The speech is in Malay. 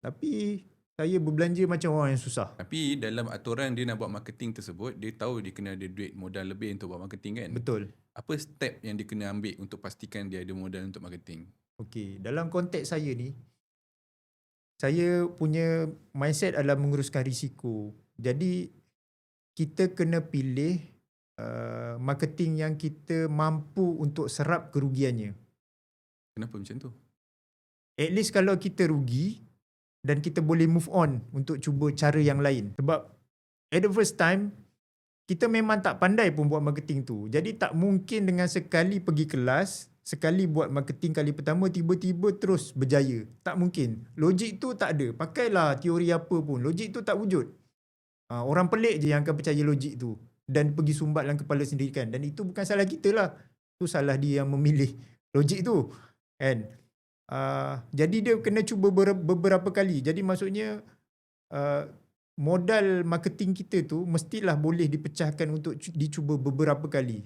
Tapi saya berbelanja macam orang yang susah. Tapi dalam aturan dia nak buat marketing tersebut, dia tahu dia kena ada duit modal lebih untuk buat marketing kan. Betul. Apa step yang dia kena ambil untuk pastikan dia ada modal untuk marketing? Okey, dalam konteks saya ni saya punya mindset adalah menguruskan risiko. Jadi kita kena pilih uh, marketing yang kita mampu untuk serap kerugiannya. Kenapa macam tu? At least kalau kita rugi dan kita boleh move on untuk cuba cara yang lain. Sebab at the first time kita memang tak pandai pun buat marketing tu. Jadi tak mungkin dengan sekali pergi kelas, sekali buat marketing kali pertama tiba-tiba terus berjaya. Tak mungkin. Logik tu tak ada. Pakailah teori apa pun. Logik tu tak wujud. Uh, orang pelik je yang akan percaya logik tu dan pergi sumbat dalam kepala sendiri kan. Dan itu bukan salah kita lah. Itu salah dia yang memilih logik tu. Kan? Uh, jadi dia kena cuba beberapa kali. Jadi maksudnya uh, modal marketing kita tu mestilah boleh dipecahkan untuk dicuba beberapa kali.